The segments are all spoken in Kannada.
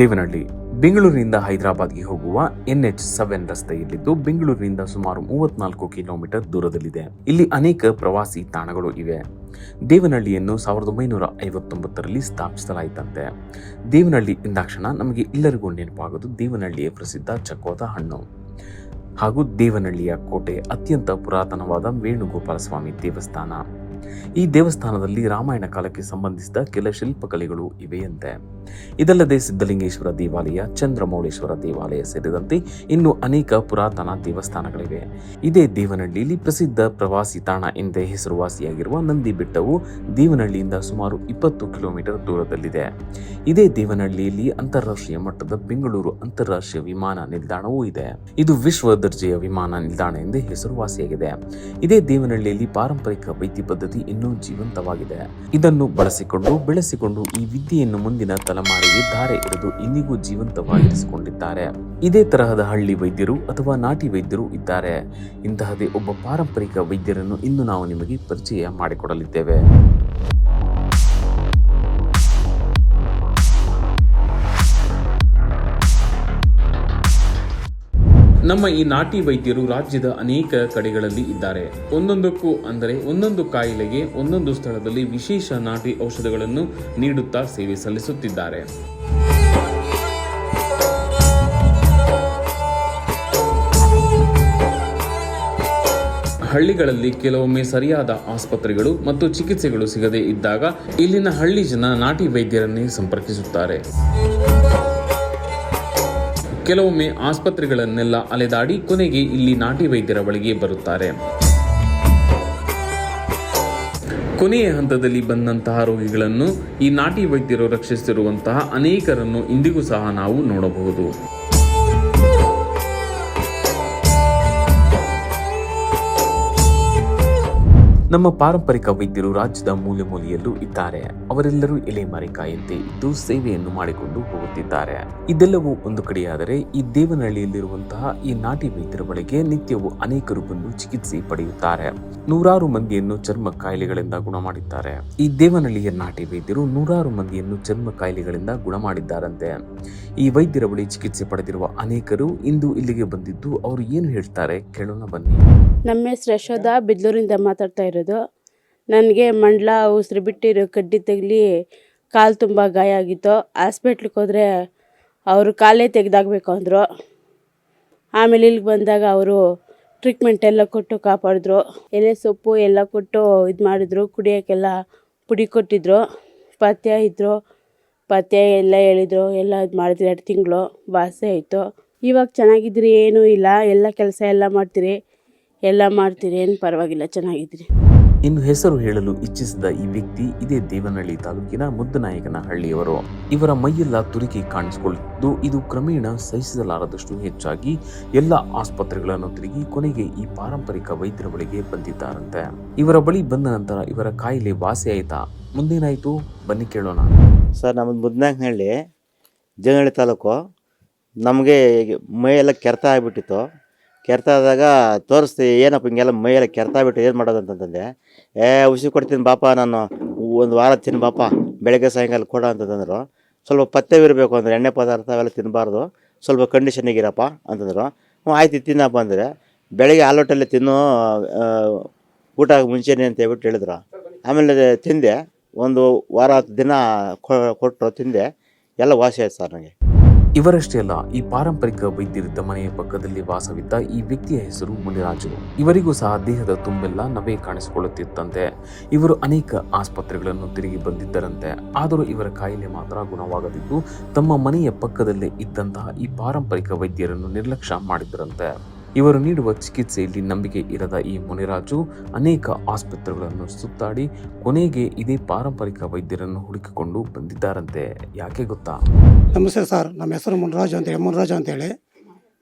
ದೇವನಹಳ್ಳಿ, ಬೆಂಗಳೂರಿನಿಂದ ಹೈದರಾಬಾದ್ಗೆ ಹೋಗುವ ಎನ್ಎಚ್ ಸೆವೆನ್ ರಸ್ತೆಯಲ್ಲಿದ್ದು ಬೆಂಗಳೂರಿನಿಂದ ಸುಮಾರು ಮೂವತ್ನಾಲ್ಕು ಕಿಲೋಮೀಟರ್ ದೂರದಲ್ಲಿದೆ. ಇಲ್ಲಿ ಅನೇಕ ಪ್ರವಾಸಿ ತಾಣಗಳು ಇವೆ. ದೇವನಹಳ್ಳಿಯನ್ನು ಸಾವಿರದ ಒಂಬೈನೂರ ಐವತ್ತೊಂಬತ್ತರಲ್ಲಿ ಸ್ಥಾಪಿಸಲಾಯಿತಂತೆ. ದೇವನಹಳ್ಳಿ ಎಂದಾಕ್ಷಣ ನಮಗೆ ಎಲ್ಲರಿಗೂ ನೆನಪಾಗೋದು ದೇವನಹಳ್ಳಿಯ ಪ್ರಸಿದ್ಧ ಚಕೋದ ಹಣ್ಣು. ಹಾಗೂ ದೇವನಹಳ್ಳಿಯ ಕೋಟೆ ಅತ್ಯಂತ ಪುರಾತನವಾದ ವೇಣುಗೋಪಾಲ ಸ್ವಾಮಿ ದೇವಸ್ಥಾನ. ಈ ದೇವಸ್ಥಾನದಲ್ಲಿ ರಾಮಾಯಣ ಕಾಲಕ್ಕೆ ಸಂಬಂಧಿಸಿದ ಕೆಲ ಶಿಲ್ಪಕಲೆಗಳು ಇವೆಯಂತೆ. ಇದಲ್ಲದೆ ಸಿದ್ಧಲಿಂಗೇಶ್ವರ ದೇವಾಲಯ, ಚಂದ್ರಮೌಳೇಶ್ವರ ದೇವಾಲಯ ಸೇರಿದಂತೆ ಇನ್ನು ಅನೇಕ ಪುರಾತನ ದೇವಸ್ಥಾನಗಳಿವೆ. ಇದೇ ದೇವನಹಳ್ಳಿಯಲ್ಲಿ ಪ್ರಸಿದ್ಧ ಪ್ರವಾಸಿ ತಾಣ ಎಂದೇ ಹೆಸರುವಾಸಿಯಾಗಿರುವ ನಂದಿ ಬೆಟ್ಟವು ದೇವನಹಳ್ಳಿಯಿಂದ ಸುಮಾರು ಇಪ್ಪತ್ತು ಕಿಲೋಮೀಟರ್ ದೂರದಲ್ಲಿದೆ. ಇದೇ ದೇವನಹಳ್ಳಿಯಲ್ಲಿ ಅಂತಾರಾಷ್ಟ್ರೀಯ ಮಟ್ಟದ ಬೆಂಗಳೂರು ಅಂತಾರಾಷ್ಟ್ರೀಯ ವಿಮಾನ ನಿಲ್ದಾಣವೂ ಇದೆ. ಇದು ವಿಶ್ವ ದರ್ಜೆಯ ವಿಮಾನ ನಿಲ್ದಾಣ ಎಂದೇ ಹೆಸರುವಾಸಿಯಾಗಿದೆ. ಇದೇ ದೇವನಹಳ್ಳಿಯಲ್ಲಿ ಪಾರಂಪರಿಕ ವೈದ್ಯ ಪದ್ಧತಿ ಇನ್ನೂ ಜೀವಂತವಾಗಿದೆ. ಇದನ್ನು ಬಳಸಿಕೊಂಡು, ಬೆಳೆಸಿಕೊಂಡು ಈ ವಿದ್ಯೆಯನ್ನು ಮುಂದಿನ ತಲೆಮಾರಿಗೆ ಧಾರೆ ಎರೆದು ಇಂದಿಗೂ ಜೀವಂತವಾಗಿರಿಸಿಕೊಂಡಿದ್ದಾರೆ. ಇದೇ ತರಹದ ಹಳ್ಳಿ ವೈದ್ಯರು ಅಥವಾ ನಾಟಿ ವೈದ್ಯರು ಇದ್ದಾರೆ. ಇಂತಹದೇ ಒಬ್ಬ ಪಾರಂಪರಿಕ ವೈದ್ಯರನ್ನು ಇಂದು ನಾವು ನಿಮಗೆ ಪರಿಚಯ ಮಾಡಿಕೊಡಲಿದ್ದೇವೆ. ನಮ್ಮ ಈ ನಾಟಿ ವೈದ್ಯರು ರಾಜ್ಯದ ಅನೇಕ ಕಡೆಗಳಲ್ಲಿ ಇದ್ದಾರೆ. ಒಂದೊಂದಕ್ಕೂ ಅಂದರೆ ಒಂದೊಂದು ಕಾಯಿಲೆಗೆ ಒಂದೊಂದು ಸ್ಥಳದಲ್ಲಿ ವಿಶೇಷ ನಾಟಿ ಔಷಧಗಳನ್ನು ನೀಡುತ್ತಾ ಸೇವೆ ಸಲ್ಲಿಸುತ್ತಿದ್ದಾರೆ. ಹಳ್ಳಿಗಳಲ್ಲಿ ಕೆಲವೊಮ್ಮೆ ಸರಿಯಾದ ಆಸ್ಪತ್ರೆಗಳು ಮತ್ತು ಚಿಕಿತ್ಸೆಗಳು ಸಿಗದೇ ಇದ್ದಾಗ ಇಲ್ಲಿನ ಹಳ್ಳಿ ಜನ ನಾಟಿ ವೈದ್ಯರನ್ನೇ ಸಂಪರ್ಕಿಸುತ್ತಾರೆ. ಕೆಲವೊಮ್ಮೆ ಆಸ್ಪತ್ರೆಗಳನ್ನೆಲ್ಲ ಅಲೆದಾಡಿ ಕೊನೆಗೆ ಇಲ್ಲಿ ನಾಟಿ ವೈದ್ಯರ ಬಳಿಗೆ ಬರುತ್ತಾರೆ. ಕೊನೆಯ ಹಂತದಲ್ಲಿ ಬಂದಂತಹ ರೋಗಿಗಳನ್ನು ಈ ನಾಟಿ ವೈದ್ಯರು ರಕ್ಷಿಸಿರುವಂತಹ ಅನೇಕರನ್ನು ಇಂದಿಗೂ ಸಹ ನಾವು ನೋಡಬಹುದು. ನಮ್ಮ ಪಾರಂಪರಿಕ ವೈದ್ಯರು ರಾಜ್ಯದ ಮೂಲೆ ಮೂಲೆಯಲ್ಲೂ ಇದ್ದಾರೆ. ಅವರೆಲ್ಲರೂ ಎಲೆಮರೆಕಾಯಂತೆ ಇದ್ದು ಸೇವೆಯನ್ನು ಮಾಡಿಕೊಂಡು ಹೋಗುತ್ತಿದ್ದಾರೆ. ಇದೆಲ್ಲವೂ ಒಂದು ಕಡೆಯಾದರೆ ಈ ದೇವನಹಳ್ಳಿಯಲ್ಲಿರುವಂತಹ ಈ ನಾಟಿ ವೈದ್ಯರ ಬಳಿಗೆ ನಿತ್ಯವೂ ಅನೇಕರು ಬಂದು ಚಿಕಿತ್ಸೆ ಪಡೆಯುತ್ತಾರೆ. ನೂರಾರು ಮಂದಿಯನ್ನು ಚರ್ಮ ಕಾಯಿಲೆಗಳಿಂದ ಗುಣ ಮಾಡಿದ್ದಾರೆ ಈ ದೇವನಹಳ್ಳಿಯ ನಾಟಿ ವೈದ್ಯರು ನೂರಾರು ಮಂದಿಯನ್ನು ಚರ್ಮ ಕಾಯಿಲೆಗಳಿಂದ ಗುಣ ಮಾಡಿದ್ದಾರಂತೆ ಈ ವೈದ್ಯರ ಬಳಿ ಚಿಕಿತ್ಸೆ ಪಡೆದಿರುವ ಅನೇಕರು ಇಂದು ಇಲ್ಲಿಗೆ ಬಂದಿದ್ದು ಅವರು ಏನು ಹೇಳ್ತಾರೆ ಕೇಳೋಣ ಬನ್ನಿ. ನಮ್ಮ ಹೆಸರು ಯಶೋಧ, ಬಿದ್ಲೂರಿಂದ ಮಾತಾಡ್ತಾ ಇರೋದು. ನನಗೆ ಮಂಡಲ ಉಸಿರು ಬಿಟ್ಟಿರೋ ಕಡ್ಡಿ ತಗಲಿ ಕಾಲು ತುಂಬ ಗಾಯ ಆಗಿತ್ತು. ಹಾಸ್ಪಿಟ್ಲಿಗೆ ಹೋದರೆ ಅವರು ಕಾಲೇ ತೆಗೆದಾಗಬೇಕು ಅಂದರು. ಆಮೇಲೆ ಇಲ್ಲಿಗೆ ಬಂದಾಗ ಅವರು ಟ್ರೀಟ್ಮೆಂಟ್ ಎಲ್ಲ ಕೊಟ್ಟು ಕಾಪಾಡಿದ್ರು. ಎಲೆ ಸೊಪ್ಪು ಎಲ್ಲ ಕೊಟ್ಟು ಇದು ಮಾಡಿದ್ರು ಕುಡಿಯೋಕ್ಕೆಲ್ಲ ಪುಡಿ ಕೊಟ್ಟಿದ್ರು. ಪಥ್ಯ ಇದ್ದರು ಪಥ್ಯ ಎಲ್ಲ ಹೇಳಿದ್ರು. ಎಲ್ಲ ಇದು ಮಾಡಿದ್ರು ಎರಡು ತಿಂಗಳು. ವಾಸಿ ಆಯಿತು. ಇವಾಗ ಚೆನ್ನಾಗಿದ್ರಿ, ಏನೂ ಇಲ್ಲ. ಎಲ್ಲ ಕೆಲಸ ಎಲ್ಲ ಮಾಡ್ತೀರಿ. ಎಲ್ಲ ಮಾಡ್ತೀರಿ, ಏನು ಪರವಾಗಿಲ್ಲ, ಚೆನ್ನಾಗಿದ್ರಿ. ಇನ್ನು ಹೆಸರು ಹೇಳಲು ಇಚ್ಛಿಸಿದ ಈ ವ್ಯಕ್ತಿ ಇದೇ ದೇವನಹಳ್ಳಿ ತಾಲೂಕಿನ ಮುದ್ದನಾಯಕನ ಹಳ್ಳಿಯವರು ಇವರ ಮೈಯೆಲ್ಲ ತುರಿಕೆ ಕಾಣಿಸಿಕೊಳ್ಳುತ್ತಿದ್ದು, ಇದು ಕ್ರಮೇಣ ಸಹಿಸಲಾರದಷ್ಟು ಹೆಚ್ಚಾಗಿ ಎಲ್ಲ ಆಸ್ಪತ್ರೆಗಳನ್ನು ತಿರುಗಿ ಕೊನೆಗೆ ಈ ಪಾರಂಪರಿಕ ವೈದ್ಯರ ಬಳಿಗೆ ಬಂದಿದ್ದಾರಂತೆ. ಇವರ ಬಳಿ ಬಂದ ನಂತರ ಇವರ ಕಾಯಿಲೆ ವಾಸಿ ಆಯ್ತಾ ಮುಂದೇನಾಯ್ತು? ಬನ್ನಿ ಕೇಳೋಣ. ಸರ್ ನಮ್ಮದು ಮುದ್ದನಾಯಕನಹಳ್ಳಿ ಜನಹಳ್ಳಿ ತಾಲೂಕು. ನಮಗೆ ಮೈಯೆಲ್ಲ ಕೆರೆತ ಆಗಿಬಿಟ್ಟಿತ್ತು. ಕೆರೆತ ಆದಾಗ ತೋರಿಸ್ತಿ, ಏನಪ್ಪ ಹಿಂಗೆಲ್ಲ ಮೈಯೆಲ್ಲ ಕೆರೆತ ಬಿಟ್ಟು ಏನು ಮಾಡೋದು ಅಂತಂದೆ ಏ, ಔಷಧಿ ಕೊಡ್ತೀನಿ ಬಾಪ, ನಾನು ಒಂದು ವಾರ ತಿನ್ನು ಬಾಪ, ಬೆಳಗ್ಗೆ ಸಾಯಂಕಾಲ ಕೊಡ, ಅಂತಂದರು. ಸ್ವಲ್ಪ ಪಥ್ಯವಿರಬೇಕು ಅಂದರೆ ಎಣ್ಣೆ ಪದಾರ್ಥ ಅವೆಲ್ಲ ತಿನ್ನಬಾರ್ದು ಸ್ವಲ್ಪ ಕಂಡೀಷನಿಗಿರಪ್ಪ ಅಂತಂದರು. ಹ್ಞೂ ಆಯ್ತು ತಿನ್ನಪ್ಪ ಅಂದರೆ ಬೆಳಗ್ಗೆ ಆಲೋಟಲ್ಲಿ ತಿನ್ನು ಊಟ ಮುಂಚೆನೆ ಅಂತ ಹೇಳ್ಬಿಟ್ಟು ಹೇಳಿದ್ರು. ಆಮೇಲೆ ತಿಂದೆ, ಒಂದು ವಾರ ದಿನ ಕೊಟ್ಟರು ತಿಂದೆ, ಎಲ್ಲ ವಾಸಿ ಆಯ್ತು ಸರ್ ನನಗೆ ಇವರಷ್ಟೇ ಅಲ್ಲ, ಈ ಪಾರಂಪರಿಕ ವೈದ್ಯರಿದ್ದ ಮನೆಯ ಪಕ್ಕದಲ್ಲಿ ವಾಸವಿದ್ದ ಈ ವ್ಯಕ್ತಿಯ ಹೆಸರು ಮುನಿರಾಜು. ಇವರಿಗೂ ಸಹ ದೇಹದ ತುಂಬೆಲ್ಲ ನವೆ ಕಾಣಿಸಿಕೊಳ್ಳುತ್ತಿತ್ತಂತೆ. ಇವರು ಅನೇಕ ಆಸ್ಪತ್ರೆಗಳನ್ನು ತಿರುಗಿ ಬಂದಿದ್ದರಂತೆ. ಆದರೂ ಇವರ ಕಾಯಿಲೆ ಮಾತ್ರ ಗುಣವಾಗದಿದ್ದು, ತಮ್ಮ ಮನೆಯ ಪಕ್ಕದಲ್ಲೇ ಇದ್ದಂತಹ ಈ ಪಾರಂಪರಿಕ ವೈದ್ಯರನ್ನು ನಿರ್ಲಕ್ಷ್ಯ ಮಾಡಿದ್ದರಂತೆ. ಇವರು ನೀಡುವ ಚಿಕಿತ್ಸೆಯಲ್ಲಿ ನಂಬಿಕೆ ಇರದ ಈ ಮುನಿರಾಜು ಅನೇಕ ಆಸ್ಪತ್ರೆಗಳನ್ನು ಸುತ್ತಾಡಿ ಕೊನೆಗೆ ಇದೇ ಪಾರಂಪರಿಕ ವೈದ್ಯರನ್ನು ಹುಡುಕಿಕೊಂಡು ಬಂದಿದ್ದಾರಂತೆ. ಯಾಕೆ ಗೊತ್ತಾ? ನಮಸ್ತೆ ಸರ್. ನಮ್ಮ ಹೆಸರು ಮುನಿರಾಜು ಅಂತ ಅಂತೇಳಿ, ಮುನಿರಾಜು ಅಂತೇಳಿ.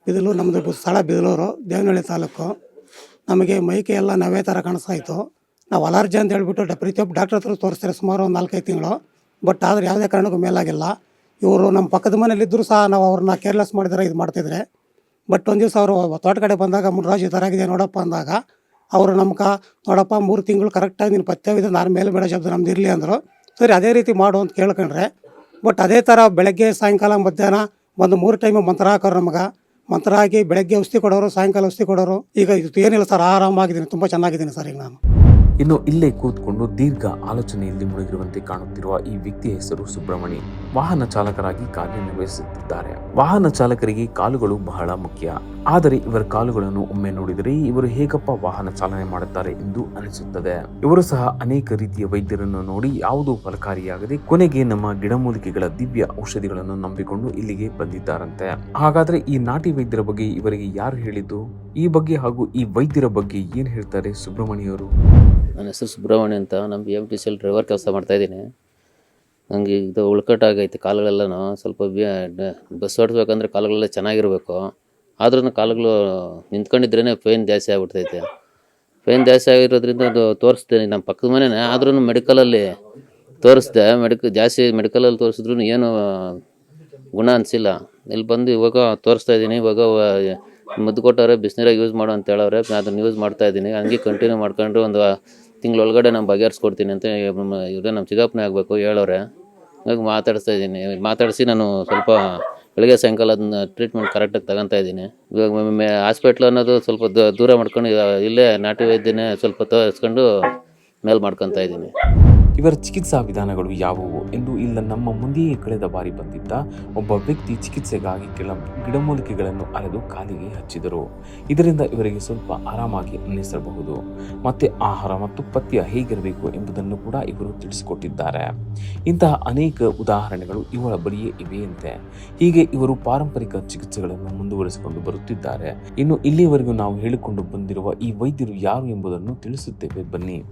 ಬಿದಲೂರು ನಮ್ಮದು ಸ್ಥಳ ಬಿದಲೂರು, ದೇವನಹಳ್ಳಿ ತಾಲೂಕು. ನಮಗೆ ಮೈಕೆ ಎಲ್ಲ ನವೇ ಥರ ಕಾಣಿಸ್ತಾ ಇತ್ತು ನಾವು ಅಲರ್ಜಿ ಅಂತ ಹೇಳ್ಬಿಟ್ಟು ಪ್ರತಿಯೊಬ್ಬ ಡಾಕ್ಟರ್ ಹತ್ರ ತೋರಿಸ್ತಾರೆ ಸುಮಾರು ಒಂದು ನಾಲ್ಕೈದು ತಿಂಗಳು. ಬಟ್ ಆದರೆ ಯಾವುದೇ ಕಾರಣಕ್ಕೂ ಮೇಲಾಗಿಲ್ಲ. ಇವರು ನಮ್ಮ ಪಕ್ಕದ ಮನೇಲಿದ್ದರೂ ಸಹ ನಾವು ಅವ್ರನ್ನ ಕೇರ್ಲೆಸ್ ಮಾಡಿದರೆ, ಇದು ಮಾಡ್ತಿದ್ರೆ. ಬಟ್ ಒಂದು ದಿವಸ ಅವರು ತೋಟ ಕಡೆ ಬಂದಾಗ ಮುನ್ರಾಜು ಈ ಥರ ಆಗಿದೆ ನೋಡಪ್ಪ ಅಂದಾಗ, ಅವರು ನಮ್ಗೆ ನೋಡಪ್ಪ ಮೂರು ತಿಂಗಳು ಕರೆಕ್ಟಾಗಿ ನೀನು ಪಥ್ಯವಿದೆ ನಾನು ಮೇಲೆ ಬೇಡ ಶಬ್ದ ನಮ್ದು ಇರಲಿ ಅಂದರು. ಸರಿ, ಅದೇ ರೀತಿ ಮಾಡು ಅಂತ ಕೇಳ್ಕೊಂಡ್ರೆ ಬಟ್ ಅದೇ ಥರ ಬೆಳಗ್ಗೆ, ಸಾಯಂಕಾಲ, ಮಧ್ಯಾಹ್ನ ಒಂದು ಮೂರು ಟೈಮ್ ಮಂತ್ರ ಹಾಕೋರು ನಮ್ಗೆ. ಮಂತ್ರ ಹಾಕಿ ಬೆಳಗ್ಗೆ ಔಷಧಿ ಕೊಡೋರು, ಸಾಯಂಕಾಲ ಔಷಧಿ ಕೊಡೋರು. ಈಗ ಇದು ಏನಿಲ್ಲ ಸರ್, ಆರಾಮಾಗಿದ್ದೀನಿ, ತುಂಬ ಚೆನ್ನಾಗಿದ್ದೀನಿ ಸರ್ ಈಗ ನಾನು. ಇನ್ನು ಇಲ್ಲೇ ಕೂತ್ಕೊಂಡು ದೀರ್ಘ ಆಲೋಚನೆಯಲ್ಲಿ ಮುಳುಗಿರುವಂತೆ ಕಾಣುತ್ತಿರುವ ಈ ವ್ಯಕ್ತಿಯ ಹೆಸರು ಸುಬ್ರಹ್ಮಣಿ ವಾಹನ ಚಾಲಕರಾಗಿ ಕಾರ್ಯನಿರ್ವಹಿಸುತ್ತಿದ್ದಾರೆ. ವಾಹನ ಚಾಲಕರಿಗೆ ಕಾಲುಗಳು ಬಹಳ ಮುಖ್ಯ. ಆದರೆ ಇವರ ಕಾಲುಗಳನ್ನು ಒಮ್ಮೆ ನೋಡಿದರೆ ಇವರು ಹೇಗಪ್ಪ ವಾಹನ ಚಾಲನೆ ಮಾಡುತ್ತಾರೆ ಎಂದು ಅನಿಸುತ್ತದೆ. ಇವರು ಸಹ ಅನೇಕ ರೀತಿಯ ವೈದ್ಯರನ್ನು ನೋಡಿ ಯಾವುದು ಫಲಕಾರಿಯಾಗದೆ ಕೊನೆಗೆ ನಮ್ಮ ಗಿಡಮೂಲಿಕೆಗಳ ದಿವ್ಯ ಔಷಧಿಗಳನ್ನು ನಂಬಿಕೊಂಡು ಇಲ್ಲಿಗೆ ಬಂದಿದ್ದಾರಂತೆ. ಹಾಗಾದ್ರೆ ಈ ನಾಟಿ ವೈದ್ಯರ ಬಗ್ಗೆ ಇವರಿಗೆ ಯಾರು ಹೇಳಿದ್ದು? ಈ ಬಗ್ಗೆ ಹಾಗೂ ಈ ವೈದ್ಯರ ಬಗ್ಗೆ ಏನ್ ಹೇಳ್ತಾರೆ ಸುಬ್ರಹ್ಮಣಿಯವರು? ನನ್ನ ಹೆಸರು ಸುಬ್ರಹ್ಮಣ್ಯ ಅಂತ. ನಮ್ಮ ಬಿ ಎಂ ಟಿ ಸಿಯಲ್ಲಿ ಡ್ರೈವರ್ ಕೆಲಸ ಮಾಡ್ತಾಯಿದ್ದೀನಿ ನನಗೆ ಇದು ಉಳ್ಕಟ್ಟಾಗೈತೆ ಕಾಲುಗಳೆಲ್ಲನೂ. ಸ್ವಲ್ಪ ಬಿ ಬಸ್ ಓಡಿಸ್ಬೇಕಂದ್ರೆ ಕಾಲುಗಳೆಲ್ಲ ಚೆನ್ನಾಗಿರಬೇಕು. ಆದ್ರೂ ಕಾಲುಗಳು ನಿಂತ್ಕೊಂಡಿದ್ರೇ ಪೇನ್ ಜಾಸ್ತಿ ಆಗ್ಬಿಡ್ತೈತೆ. ಪೇನ್ ಜಾಸ್ತಿ ಆಗಿರೋದ್ರಿಂದ ಅದು ತೋರಿಸ್ದೆ ನಮ್ಮ ಪಕ್ಕದ ಮನೆಯೇ ಆದ್ರೂ ಮೆಡಿಕಲಲ್ಲಿ ತೋರಿಸ್ದೆ. ಮೆಡಿಕ ಜಾಸ್ತಿ ಮೆಡಿಕಲಲ್ಲಿ ತೋರಿಸಿದ್ರು ಏನು ಗುಣ ಅನಿಸಿಲ್ಲ. ಇಲ್ಲಿ ಬಂದು ಇವಾಗ ತೋರಿಸ್ತಾ ಇದ್ದೀನಿ. ಇವಾಗ ಮದ್ದು ಕೊಟ್ಟವ್ರೆ, ಬಿಸಿನೀರಾಗ ಯೂಸ್ ಮಾಡು ಅಂತ ಹೇಳವ್ರೆ. ಅದನ್ನು ಯೂಸ್ ಮಾಡ್ತಾ ಇದ್ದೀನಿ. ಹಂಗೆ ಕಂಟಿನ್ಯೂ ಮಾಡ್ಕೊಂಡು ಒಂದು ತಿಂಗಳೊಳಗಡೆ ನಾನು ಬಗೆಹರಿಸ್ಕೊಡ್ತೀನಿ ಅಂತ ಇವ್ರೆ ನಮ್ಮ ಚಿಕ್ಕಪ್ಪನೇ ಆಗಬೇಕು ಹೇಳೋರೆ. ಹಾಗಾಗಿ ಮಾತಾಡಿಸ್ತಾ ಇದ್ದೀನಿ. ಮಾತಾಡಿಸಿ ನಾನು ಸ್ವಲ್ಪ ಬೆಳಗ್ಗೆ ಸಾಯಂಕಾಲ ಅದನ್ನ ಟ್ರೀಟ್ಮೆಂಟ್ ಕರೆಕ್ಟಾಗಿ ತಗೊತಾ ಇದ್ದೀನಿ. ಇವಾಗ ಹಾಸ್ಪಿಟ್ಲ್ ಅನ್ನೋದು ಸ್ವಲ್ಪ ದೂರ ಮಾಡ್ಕೊಂಡು, ಇಲ್ಲೇ ನಾಟಿ ವೈದ್ಯನೇ ಸ್ವಲ್ಪ ತೋರಿಸ್ಕೊಂಡು ಮೇಲ್ ಮಾಡ್ಕೊತಾ ಇದ್ದೀನಿ. ಇವರ ಚಿಕಿತ್ಸಾ ವಿಧಾನಗಳು ಯಾವುವು ಎಂದು ಇಲ್ಲ ನಮ್ಮ ಮುಂದೆಯೇ ಕಳೆದ ಬಾರಿ ಬಂದಿದ್ದ ಒಬ್ಬ ವ್ಯಕ್ತಿ ಚಿಕಿತ್ಸೆಗಾಗಿ ಕೆಲ ಗಿಡಮೂಲಿಕೆಗಳನ್ನು ಅರೆದು ಕಾಲಿಗೆ ಹಚ್ಚಿದರು. ಇದರಿಂದ ಇವರಿಗೆ ಸ್ವಲ್ಪ ಆರಾಮಾಗಿ ಅನ್ನಿಸಬಹುದು. ಮತ್ತೆ ಆಹಾರ ಮತ್ತು ಪಥ್ಯ ಹೇಗಿರಬೇಕು ಎಂಬುದನ್ನು ಕೂಡ ಇವರು ತಿಳಿಸಿಕೊಟ್ಟಿದ್ದಾರೆ. ಇಂತಹ ಅನೇಕ ಉದಾಹರಣೆಗಳು ಇವರ ಬಳಿಯೇ ಇವೆಯಂತೆ. ಹೀಗೆ ಇವರು ಪಾರಂಪರಿಕ ಚಿಕಿತ್ಸೆಗಳನ್ನು ಮುಂದುವರಿಸಿಕೊಂಡು ಬರುತ್ತಿದ್ದಾರೆ. ಇನ್ನು ಇಲ್ಲಿಯವರೆಗೂ ನಾವು ಹೇಳಿಕೊಂಡು ಬಂದಿರುವ ಈ ವೈದ್ಯರು ಯಾರು ಎಂಬುದನ್ನು ತಿಳಿಸುತ್ತೇವೆ. ಬನ್ನಿ.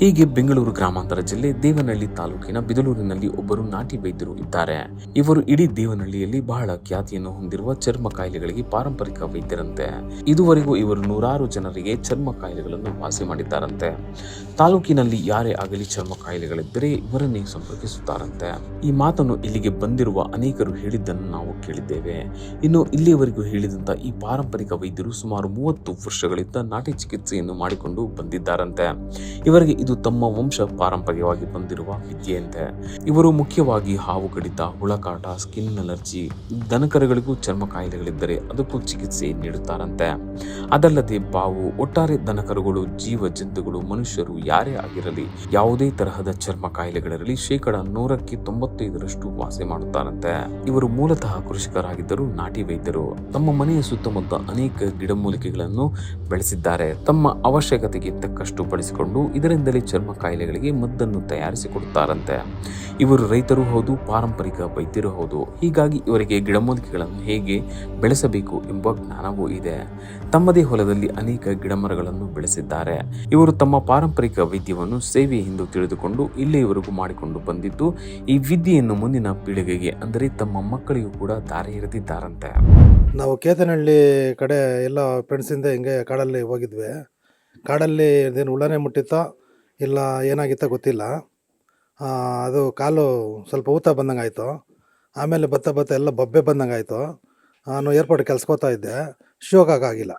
ಹೀಗೆ ಬೆಂಗಳೂರು ಗ್ರಾಮಾಂತರ ಜಿಲ್ಲೆ ದೇವನಹಳ್ಳಿ ತಾಲೂಕಿನ ಬಿದಲೂರಿನಲ್ಲಿ ಒಬ್ಬರು ನಾಟಿ ವೈದ್ಯರು ಇದ್ದಾರೆ. ಇವರು ಇಡೀ ದೇವನಹಳ್ಳಿಯಲ್ಲಿ ಬಹಳ ಖ್ಯಾತಿಯನ್ನು ಹೊಂದಿರುವ ಚರ್ಮ ಕಾಯಿಲೆಗಳಿಗೆ ಪಾರಂಪರಿಕ ವೈದ್ಯರಂತೆ. ಇದುವರೆಗೂ ಇವರು ನೂರಾರು ಜನರಿಗೆ ಚರ್ಮ ಕಾಯಿಲೆಗಳನ್ನು ವಾಸಿ ಮಾಡಿದ್ದಾರಂತೆ. ತಾಲೂಕಿನಲ್ಲಿ ಯಾರೇ ಆಗಲಿ ಚರ್ಮ ಕಾಯಿಲೆಗಳಿದ್ದರೆ ಇವರನ್ನೇ ಸಂಪರ್ಕಿಸುತ್ತಾರಂತೆ. ಈ ಮಾತನ್ನು ಇಲ್ಲಿಗೆ ಬಂದಿರುವ ಅನೇಕರು ಹೇಳಿದ್ದನ್ನು ನಾವು ಕೇಳಿದ್ದೇವೆ. ಇನ್ನು ಇಲ್ಲಿಯವರೆಗೂ ಹೇಳಿದಂತ ಈ ಪಾರಂಪರಿಕ ವೈದ್ಯರು ಸುಮಾರು ಮೂವತ್ತು ವರ್ಷಗಳಿಂದ ನಾಟಿ ಚಿಕಿತ್ಸೆಯನ್ನು ಮಾಡಿಕೊಂಡು ಬಂದಿದ್ದಾರಂತೆ. ಇವರಿಗೆ ಇದು ತಮ್ಮ ವಂಶ ಪಾರಂಪರ್ಯವಾಗಿ ಬಂದಿರುವ ವಿದ್ಯೆಯಂತೆ. ಇವರು ಮುಖ್ಯವಾಗಿ ಹಾವು ಕಡಿತ ಹುಳಕಾಟ ಸ್ಕಿನ್ ಅಲರ್ಜಿ ದನಕರುಗಳಿಗೂ ಚರ್ಮ ಕಾಯಿಲೆಗಳಿದ್ದರೆ ಅದಕ್ಕೂ ಚಿಕಿತ್ಸೆ ನೀಡುತ್ತಾರಂತೆ. ಅದಲ್ಲದೆ ಬಾವು, ಒಟ್ಟಾರೆ ದನಕರುಗಳು, ಜೀವ ಜಂತುಗಳು, ಮನುಷ್ಯರು ಯಾರೇ ಆಗಿರಲಿ ಯಾವುದೇ ತರಹದ ಚರ್ಮ ಕಾಯಿಲೆಗಳಿರಲಿ ಶೇಕಡ ನೂರಕ್ಕೆ ತೊಂಬತ್ತೈದರಷ್ಟು ವಾಸಿ ಮಾಡುತ್ತಾರಂತೆ. ಇವರು ಮೂಲತಃ ಕೃಷಿಕರಾಗಿದ್ದರು ನಾಟಿ ವೈದ್ಯರು. ತಮ್ಮ ಮನೆಯ ಸುತ್ತಮುತ್ತ ಅನೇಕ ಗಿಡಮೂಲಿಕೆಗಳನ್ನು ಬೆಳೆಸಿದ್ದಾರೆ. ತಮ್ಮ ಅವಶ್ಯಕತೆಗೆ ತಕ್ಕಷ್ಟು ಬಳಸಿಕೊಂಡು ಇದರಿಂದಲೇ ಚರ್ಮ ಕಾಯಿಲೆಗಳಿಗೆ ಮದ್ದನ್ನು ತಯಾರಿಸಿ ಕೊಡುತ್ತಾರಂತೆ. ಇವರು ರೈತರು ಹೌದು, ಪಾರಂಪರಿಕ ವೈದ್ಯರು ಹೌದು. ಹೀಗಾಗಿ ಇವರಿಗೆ ಗಿಡಮೂಲಿಕೆಗಳನ್ನು ಹೇಗೆ ಬೆಳೆಸಬೇಕು ಎಂಬ ಜ್ಞಾನವೂ ಇದೆ. ತಮ್ಮದೇ ಹೊಲದಲ್ಲಿ ಅನೇಕ ಗಿಡಮರಗಳನ್ನು ಬೆಳೆಸಿದ್ದಾರೆ. ಇವರು ತಮ್ಮ ಪಾರಂಪರಿಕ ವೈದ್ಯವನ್ನು ಸೇವೆ ಎಂದು ತಿಳಿದುಕೊಂಡು ಇಲ್ಲಿಯವರೆಗೂ ಮಾಡಿಕೊಂಡು ಬಂದಿದ್ದು, ಈ ವಿದ್ಯೆಯನ್ನು ಮುಂದಿನ ಪೀಳಿಗೆಗೆ, ಅಂದರೆ ತಮ್ಮ ಮಕ್ಕಳಿಗೂ ಕೂಡ ದಾರಿ ಎರೆದಿದ್ದಾರಂತೆ ನಾವು ಕೇತನಹಳ್ಳಿ ಕಡೆ ಎಲ್ಲ ಫ್ರೆಂಡ್ಸಿಂದ ಹಿಂಗೆ ಕಾಡಲ್ಲಿ ಹೋಗಿದ್ವಿ. ಕಾಡಲ್ಲಿ ಇದೇನು ಹುಳನೇ ಮುಟ್ಟಿತ್ತೋ. ಇಲ್ಲ, ಏನಾಗಿತ್ತೋ ಗೊತ್ತಿಲ್ಲ. ಅದು ಕಾಲು ಸ್ವಲ್ಪ ಊತ ಬಂದಂಗೆ ಆಯಿತು ಆಮೇಲೆ ಬತ್ತ ಬತ್ತ ಎಲ್ಲ ಬೊಬ್ಬೆ ಬಂದಂಗೆ ಆಯಿತು ನಾನು ಏರ್ಪೋರ್ಟ್ ಕೆಲ್ಸಕ್ಕೆ ಇದ್ದೆ. ಶೋಕ್ ಆಗಿಲ್ಲ.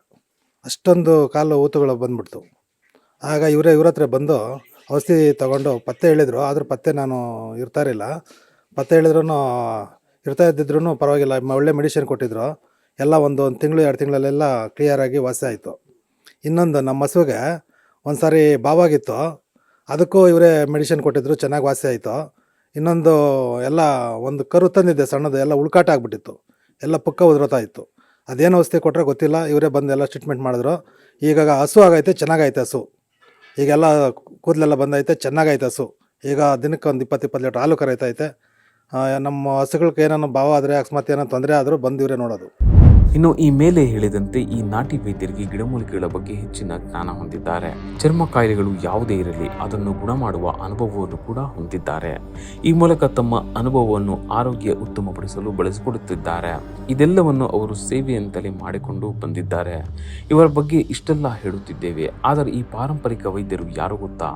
ಅಷ್ಟೊಂದು ಕಾಲು ಊತುಗಳು ಬಂದ್ಬಿಡ್ತು. ಆಗ ಇವರೇ ಇವ್ರ ಹತ್ರ ಬಂದು ಔಷಧಿ ತೊಗೊಂಡು ಪತ್ತೆ ಹೇಳಿದರು. ಆದರೂ ಪತ್ತೆ ನಾನು ಇರ್ತಾ ಇರಲಿಲ್ಲ. ಪತ್ತೆ ಹೇಳಿದ್ರು ಇರ್ತಾ ಇದ್ದಿದ್ರು ಪರವಾಗಿಲ್ಲ. ಒಳ್ಳೆ ಮೆಡಿಷನ್ ಕೊಟ್ಟಿದ್ರು. ಎಲ್ಲ ಒಂದು ಒಂದು ತಿಂಗಳು, ಎರಡು ತಿಂಗಳಲ್ಲೆಲ್ಲ ಕ್ಲಿಯರಾಗಿ ವಾಸಿ ಆಯಿತು. ಇನ್ನೊಂದು ನಮ್ಮ ಹಸುವಿಗೆ ಒಂದು ಸಾರಿ ಬಾವಾಗಿತ್ತು. ಅದಕ್ಕೂ ಇವರೇ ಮೆಡಿಸಿನ್ ಕೊಟ್ಟಿದ್ರು, ಚೆನ್ನಾಗಿ ವಾಸಿ ಆಯಿತು. ಇನ್ನೊಂದು ಎಲ್ಲ ಒಂದು ಕರು ತಂದಿದ್ದೆ ಸಣ್ಣದು, ಎಲ್ಲ ಉಳ್ಕಾಟ ಆಗಿಬಿಟ್ಟಿತ್ತು. ಎಲ್ಲ ಪುಕ್ಕ ಉದುರೋತಾ ಇತ್ತು. ಅದೇನು ಔಷಧಿ ಕೊಟ್ಟರೆ ಗೊತ್ತಿಲ್ಲ, ಇವರೇ ಬಂದು ಎಲ್ಲ ಟ್ರೀಟ್ಮೆಂಟ್ ಮಾಡಿದ್ರು. ಈಗ ಹಸು ಆಗೈತೆ, ಚೆನ್ನಾಗೈತೆ ಹಸು. ಈಗೆಲ್ಲ ಕೂದಲೆಲ್ಲ ಬಂದೈತೆ, ಚೆನ್ನಾಗೈತೆ ಹಸು. ಈಗ ದಿನಕ್ಕೆ ಒಂದು ಇಪ್ಪತ್ತು ಇಪ್ಪತ್ತು ಲೀಟ್ರ್ ಹಾಲು ಕರೈತೈತೆ. ನಮ್ಮ ಹಸುಗಳಿಗೆ ಏನೋ ಭಾವ ಆದರೆ ಅಕಸ್ಮಾತ್ ಏನೋ ತೊಂದರೆ ಆದರೂ ಬಂದು ನೋಡೋದು. ಇನ್ನು ಈ ಮೇಲೆ ಹೇಳಿದಂತೆ ಈ ನಾಟಿ ವೈದ್ಯರಿಗೆ ಗಿಡಮೂಲಿಕೆಗಳ ಬಗ್ಗೆ ಹೆಚ್ಚಿನ ಜ್ಞಾನ ಹೊಂದಿದ್ದಾರೆ. ಚರ್ಮ ಕಾಯಿಲೆಗಳು ಯಾವುದೇ ಇರಲಿ, ಅದನ್ನು ಗುಣ ಮಾಡುವ ಅನುಭವವನ್ನು ಕೂಡ ಹೊಂದಿದ್ದಾರೆ. ಈ ಮೂಲಕ ತಮ್ಮ ಅನುಭವವನ್ನು ಆರೋಗ್ಯ ಉತ್ತಮಪಡಿಸಲು ಬಳಸಿಕೊಡುತ್ತಿದ್ದಾರೆ ಇದೆಲ್ಲವನ್ನು ಅವರು ಸೇವೆಯಂತಲೇ ಮಾಡಿಕೊಂಡು ಬಂದಿದ್ದಾರೆ. ಇವರ ಬಗ್ಗೆ ಇಷ್ಟೆಲ್ಲ ಹೇಳುತ್ತಿದ್ದೇವೆ, ಆದರೆ ಈ ಪಾರಂಪರಿಕ ವೈದ್ಯರು ಯಾರು ಗೊತ್ತಾ?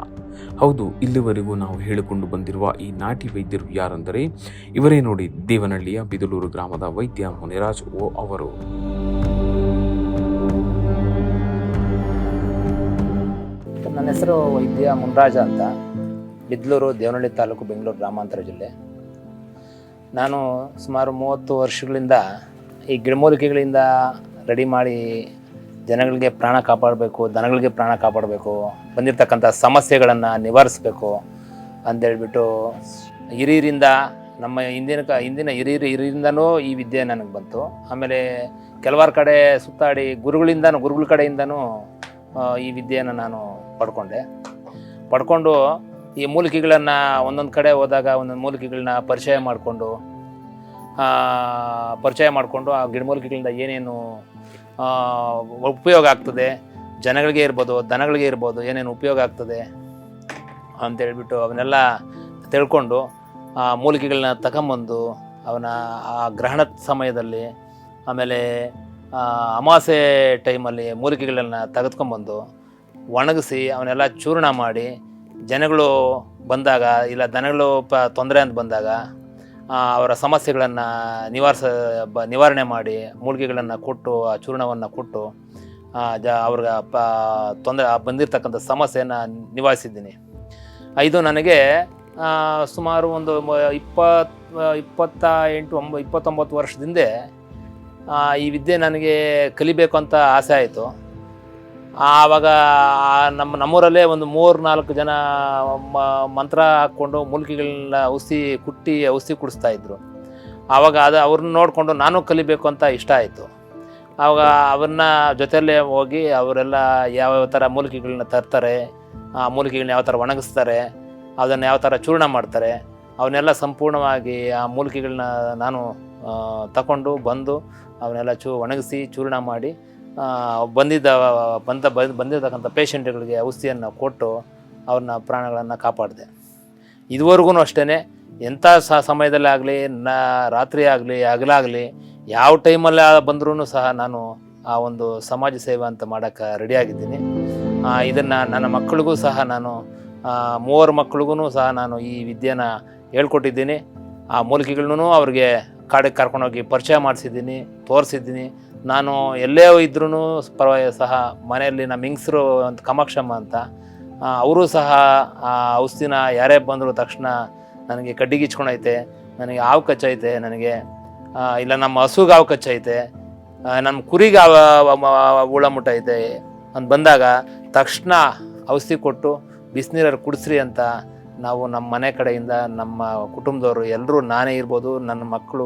ಹೌದು, ಇಲ್ಲಿವರೆಗೂ ನಾವು ಹೇಳಿಕೊಂಡು ಬಂದಿರುವ ಈ ನಾಟಿ ವೈದ್ಯರು ಯಾರೆಂದರೆ ಇವರೇ ನೋಡಿ ದೇವನಹಳ್ಳಿಯ ಬಿದಲೂರು ಗ್ರಾಮದ ವೈದ್ಯ ಮುನಿರಾಜ್ ಓ ಅವರು. ನನ್ನ ಹೆಸರು ವೈದ್ಯ ಮುನ್ರಾಜ ಅಂತ. ಬಿದ್ಲೂರು ದೇವನಹಳ್ಳಿ ತಾಲೂಕು ಬೆಂಗಳೂರು ಗ್ರಾಮಾಂತರ ಜಿಲ್ಲೆ. ನಾನು ಸುಮಾರು ಮೂವತ್ತು ವರ್ಷಗಳಿಂದ ಈ ಗಿಡಮೂಲಿಕೆಗಳಿಂದ ರೆಡಿ ಮಾಡಿ ಜನಗಳಿಗೆ ಪ್ರಾಣ ಕಾಪಾಡಬೇಕು, ದನಗಳಿಗೆ ಪ್ರಾಣ ಕಾಪಾಡಬೇಕು, ಬಂದಿರತಕ್ಕಂಥ ಸಮಸ್ಯೆಗಳನ್ನು ನಿವಾರಿಸಬೇಕು ಅಂತೇಳ್ಬಿಟ್ಟು ಹಿರಿಯರಿಂದ ನಮ್ಮ ಹಿಂದಿನ ಕ ಹಿಂದಿನ ಹಿರಿಯರು ಹಿರಿಯರಿಂದನೂ ಈ ವಿದ್ಯೆ ನನಗೆ ಬಂತು. ಆಮೇಲೆ ಕೆಲವಾರು ಕಡೆ ಸುತ್ತಾಡಿ ಗುರುಗಳಿಂದನೂ, ಗುರುಗಳ ಕಡೆಯಿಂದನೂ ಈ ವಿದ್ಯೆಯನ್ನು ನಾನು ಪಡ್ಕೊಂಡೆ. ಪಡ್ಕೊಂಡು ಈ ಮೂಲಿಕೆಗಳನ್ನು ಒಂದೊಂದು ಕಡೆ ಹೋದಾಗ ಒಂದೊಂದು ಮೂಲಿಕೆಗಳನ್ನ ಪರಿಚಯ ಮಾಡಿಕೊಂಡು ಪರಿಚಯ ಮಾಡಿಕೊಂಡು ಆ ಗಿಡಮೂಲಿಕೆಗಳಿಂದ ಏನೇನು ಉಪಯೋಗ ಆಗ್ತದೆ, ಜನಗಳಿಗೆ ಇರ್ಬೋದು ದನಗಳಿಗೆ ಇರ್ಬೋದು, ಏನೇನು ಉಪಯೋಗ ಆಗ್ತದೆ ಅಂತೇಳ್ಬಿಟ್ಟು ಅವನ್ನೆಲ್ಲ ತಿಳ್ಕೊಂಡು ಮೂಲಿಕೆಗಳನ್ನ ತಗೊಂಬಂದು ಅವನ ಆ ಗ್ರಹಣದ ಸಮಯದಲ್ಲಿ ಆಮೇಲೆ ಆ, ಅಮಾವಾಸ್ಯೆ ಟೈಮಲ್ಲಿ ಮೂಲಿಕೆಗಳನ್ನ ತೆಗೆದುಕೊಂಬಂದು ಒಣಗಿಸಿ ಅವನ್ನೆಲ್ಲ ಚೂರ್ಣ ಮಾಡಿ ಜನಗಳು ಬಂದಾಗ ಇಲ್ಲ ದನಗಳು ಪ ತೊಂದರೆ ಅಂತ ಬಂದಾಗ ಅವರ ಸಮಸ್ಯೆಗಳನ್ನು ನಿವಾರಿಸ ಬ ನಿವಾರಣೆ ಮಾಡಿ ಮೂಲಿಕೆಗಳನ್ನು ಕೊಟ್ಟು ಆ ಚೂರ್ಣವನ್ನು ಕೊಟ್ಟು ಆ, ಜ ಅವ್ರಿಗೆ ಪ ತೊಂದರೆ ಬಂದಿರತಕ್ಕಂಥ ಸಮಸ್ಯೆಯನ್ನು ನಿವಾರಿಸಿದ್ದೀನಿ. ಇದು ನನಗೆ ಆ, ಸುಮಾರು ಒಂದು ಇಪ್ಪತ್ ಇಪ್ಪತ್ತ ಎಂಟು ಒಂಬ, ಇಪ್ಪತ್ತೊಂಬತ್ತು ವರ್ಷದಿಂದ ಈ ವಿದ್ಯೆ ನನಗೆ ಕಲಿಬೇಕು ಅಂತ ಆಸೆ ಆಯಿತು. ಆವಾಗ ನಮ್ಮ, ನಮ್ಮೂರಲ್ಲೇ ಒಂದು ಮೂರು ನಾಲ್ಕು ಜನ ಮಂತ್ರ ಹಾಕ್ಕೊಂಡು ಮೂಲಿಕೆಗಳನ್ನ ಔಷಧಿ ಕುಟ್ಟಿ ಔಷಧಿ ಕುಡಿಸ್ತಾ ಇದ್ರು. ಆವಾಗ ಅದು ಅವ್ರನ್ನ ನೋಡಿಕೊಂಡು ನಾನು ಕಲಿಬೇಕು ಅಂತ ಇಷ್ಟ ಆಯಿತು. ಆವಾಗ ಅವ್ರನ್ನ ಜೊತೆಯಲ್ಲೇ ಹೋಗಿ ಅವರೆಲ್ಲ ಯಾವ್ಯಾವ ಥರ ಮೂಲಿಕೆಗಳನ್ನ ತರ್ತಾರೆ, ಆ ಮೂಲಿಕೆಗಳನ್ನ ಯಾವ ಥರ ಒಣಗಿಸ್ತಾರೆ ಅದನ್ನು ಯಾವ ಥರ ಚೂರ್ಣ ಮಾಡ್ತಾರೆ, ಅವನ್ನೆಲ್ಲ ಸಂಪೂರ್ಣವಾಗಿ ಆ ಮೂಲಿಕೆಗಳನ್ನ ನಾನು ತಗೊಂಡು ಬಂದು ಅವನ್ನೆಲ್ಲ ಚೂ, ಒಣಗಿಸಿ ಚೂರ್ಣ ಮಾಡಿ ಬಂದಿದ್ದ, ಬಂದ, ಬಂದ್- ಬಂದಿರತಕ್ಕಂಥ ಪೇಷಂಟ್ಗಳಿಗೆ ಔಷಧಿಯನ್ನು ಕೊಟ್ಟು ಅವ್ರನ್ನ, ಪ್ರಾಣಗಳನ್ನು ಕಾಪಾಡಿದೆ. ಇದುವರೆಗೂ ಅಷ್ಟೇ ಎಂಥ ಸ, ಸಮಯದಲ್ಲೇ ಆಗಲಿ, ನಾ, ರಾತ್ರಿ ಆಗಲಿ, ಹಗಲಾಗಲಿ, ಯಾವ ಟೈಮಲ್ಲಿ ಬಂದರೂ ಸಹ ನಾನು ಆ ಒಂದು ಸಮಾಜ ಸೇವೆ ಅಂತ ಮಾಡೋಕ್ಕೆ ರೆಡಿಯಾಗಿದ್ದೀನಿ ಇದನ್ನು ನನ್ನ ಮಕ್ಕಳಿಗೂ ಸಹ ನಾನು ಮೂವರು ಮಕ್ಳಿಗೂ ಸಹ ನಾನು ಈ ವಿದ್ಯೆನ ಹೇಳ್ಕೊಟ್ಟಿದ್ದೀನಿ. ಆ ಮೂಲಿಕೆಗಳನ್ನೂ ಅವ್ರಿಗೆ ಕಾಡಿಗೆ ಕರ್ಕೊಂಡೋಗಿ ಪರಿಚಯ ಮಾಡಿಸಿದ್ದೀನಿ, ತೋರಿಸಿದ್ದೀನಿ. ನಾನು ಎಲ್ಲೇ ಇದ್ರೂ ಪರವಾಗಿ ಸಹ ಮನೆಯಲ್ಲಿ ನಮ್ಮ ಹಿಂಗ್ಸರು ಅಂತ ಕಮಾಕ್ಷಮ್ಮ ಅಂತ ಅವರು ಸಹ ಆ ಔಷಧಿನ ಯಾರೇ ಬಂದರೂ ತಕ್ಷಣ ನನಗೆ ಕಡ್ಡಿಗೆ ಇಚ್ಕೊಂಡೈತೆ ನನಗೆ ಹಾವು ಕಚ್ಚೈತೆ ನನಗೆ ಇಲ್ಲ ನಮ್ಮ ಹಸುಗೆ ಹಾವು ಕಚ್ಚೈತೆ ನಮ್ಮ ಕುರಿಗೆ ಹುಳ ಮುಟ್ಟೈತೆ ಅಂತ ಬಂದಾಗ ತಕ್ಷಣ ಔಷಧಿ ಕೊಟ್ಟು ಬಿಸಿನೀರಲ್ಲಿ ಕುಡಿಸ್ರಿ ಅಂತ ನಾವು ನಮ್ಮ ಮನೆ ಕಡೆಯಿಂದ ನಮ್ಮ ಕುಟುಂಬದವರು ಎಲ್ಲರೂ ನಾನೇ ಇರ್ಬೋದು, ನನ್ನ ಮಕ್ಕಳು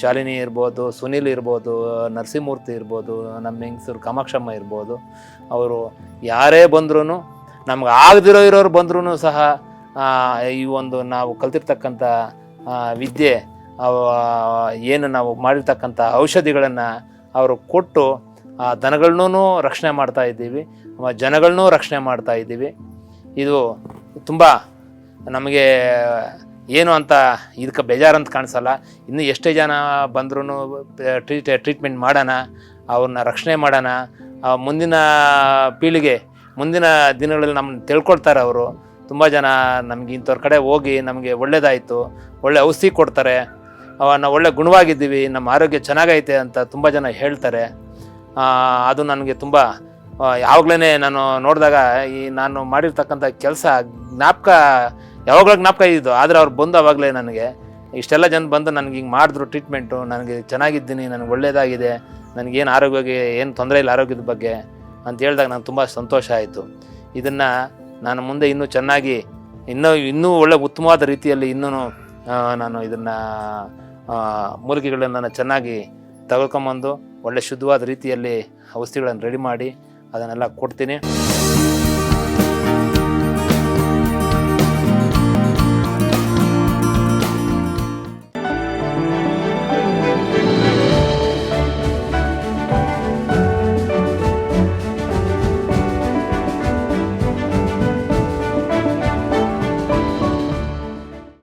ಶಾಲಿನಿ ಇರ್ಬೋದು, ಸುನಿಲ್ ಇರ್ಬೋದು, ನರಸಿಂಹಮೂರ್ತಿ ಇರ್ಬೋದು, ನಮ್ಮ ಹೆಂಗಸರು ಕಾಮಾಕ್ಷಮ್ಮ ಇರ್ಬೋದು, ಅವರು ಯಾರೇ ಬಂದ್ರೂ ನಮ್ಗೆ ಆಗದಿರೋ ಇರೋರು ಬಂದ್ರೂ ಸಹ ಈ ಒಂದು ನಾವು ಕಲ್ತಿರ್ತಕ್ಕಂಥ ವಿದ್ಯೆ ಏನು ನಾವು ಮಾಡಿರ್ತಕ್ಕಂಥ ಔಷಧಿಗಳನ್ನು ಅವರು ಕೊಟ್ಟು, ಆ, ದನಗಳನ್ನೂ ರಕ್ಷಣೆ ಮಾಡ್ತಾ ಇದ್ದೀವಿ ಜನಗಳನ್ನೂ ರಕ್ಷಣೆ ಮಾಡ್ತಾ ಇದ್ದೀವಿ. ಇದು ತುಂಬ ನಮಗೆ ಏನು ಅಂತ ಇದಕ್ಕೆ ಬೇಜಾರಂತ ಕಾಣಿಸಲ್ಲ. ಇನ್ನು ಎಷ್ಟೇ ಜನ ಬಂದ್ರೂ ಟ್ರೀಟ್ ಟ್ರೀಟ್ಮೆಂಟ್ ಮಾಡೋಣ, ಅವ್ರನ್ನ ರಕ್ಷಣೆ ಮಾಡೋಣ. ಮುಂದಿನ ಪೀಳಿಗೆ, ಮುಂದಿನ ದಿನಗಳಲ್ಲಿ ನಮ್ಮ ತಿಳ್ಕೊಳ್ತಾರೆ ಅವರು. ತುಂಬ ಜನ ನಮಗೆ ಇಂಥವ್ರ ಕಡೆ ಹೋಗಿ ನಮಗೆ ಒಳ್ಳೆಯದಾಯಿತು ಒಳ್ಳೆ ಔಷಧಿ ಕೊಡ್ತಾರೆ. ಅವನ್ನ ಒಳ್ಳೆ ಗುಣವಾಗಿದ್ದೀವಿ, ನಮ್ಮ ಆರೋಗ್ಯ ಚೆನ್ನಾಗೈತೆ ಅಂತ ತುಂಬ ಜನ ಹೇಳ್ತಾರೆ. ಅದು ನನಗೆ ತುಂಬ ಯಾವಾಗಲೇ ನಾನು ನೋಡಿದಾಗ ಈ ನಾನು ಮಾಡಿರ್ತಕ್ಕಂಥ ಕೆಲಸ ಜ್ಞಾಪಕ, ಯಾವಾಗಲೂ ಜ್ಞಾಪಕ ಇದ್ದು ಆದರೆ ಅವ್ರು ಬಂದು ಅವಾಗಲೇ ನನಗೆ. ಇಷ್ಟೆಲ್ಲ ಜನ ಬಂದು ನನಗೆ ಹಿಂಗೆ ಮಾಡಿದ್ರು ಟ್ರೀಟ್ಮೆಂಟು ನನಗೆ ಚೆನ್ನಾಗಿದ್ದೀನಿ, ನನಗೆ ಒಳ್ಳೆಯದಾಗಿದೆ ನನಗೇನು ಆರೋಗ್ಯಕ್ಕೆ ಏನು ತೊಂದರೆ ಇಲ್ಲ ಆರೋಗ್ಯದ ಬಗ್ಗೆ ಅಂತ ಹೇಳಿದಾಗ ನಂಗೆ ತುಂಬ ಸಂತೋಷ ಆಯಿತು. ಇದನ್ನು ನಾನು ಮುಂದೆ ಇನ್ನೂ ಚೆನ್ನಾಗಿ, ಇನ್ನೂ ಇನ್ನೂ ಒಳ್ಳೆ ಉತ್ತಮವಾದ ರೀತಿಯಲ್ಲಿ ಇನ್ನೂ ನಾನು ಇದನ್ನು ಮೂಲಿಕೆಗಳನ್ನು ನಾನು ಚೆನ್ನಾಗಿ ತಗೊಳ್ಕೊಂಬಂದು, ಒಳ್ಳೆ ಶುದ್ಧವಾದ ರೀತಿಯಲ್ಲಿ ಔಷಧಿಗಳನ್ನು ರೆಡಿ ಮಾಡಿ ಅದನ್ನೆಲ್ಲ ಕೊಡ್ತೀನಿ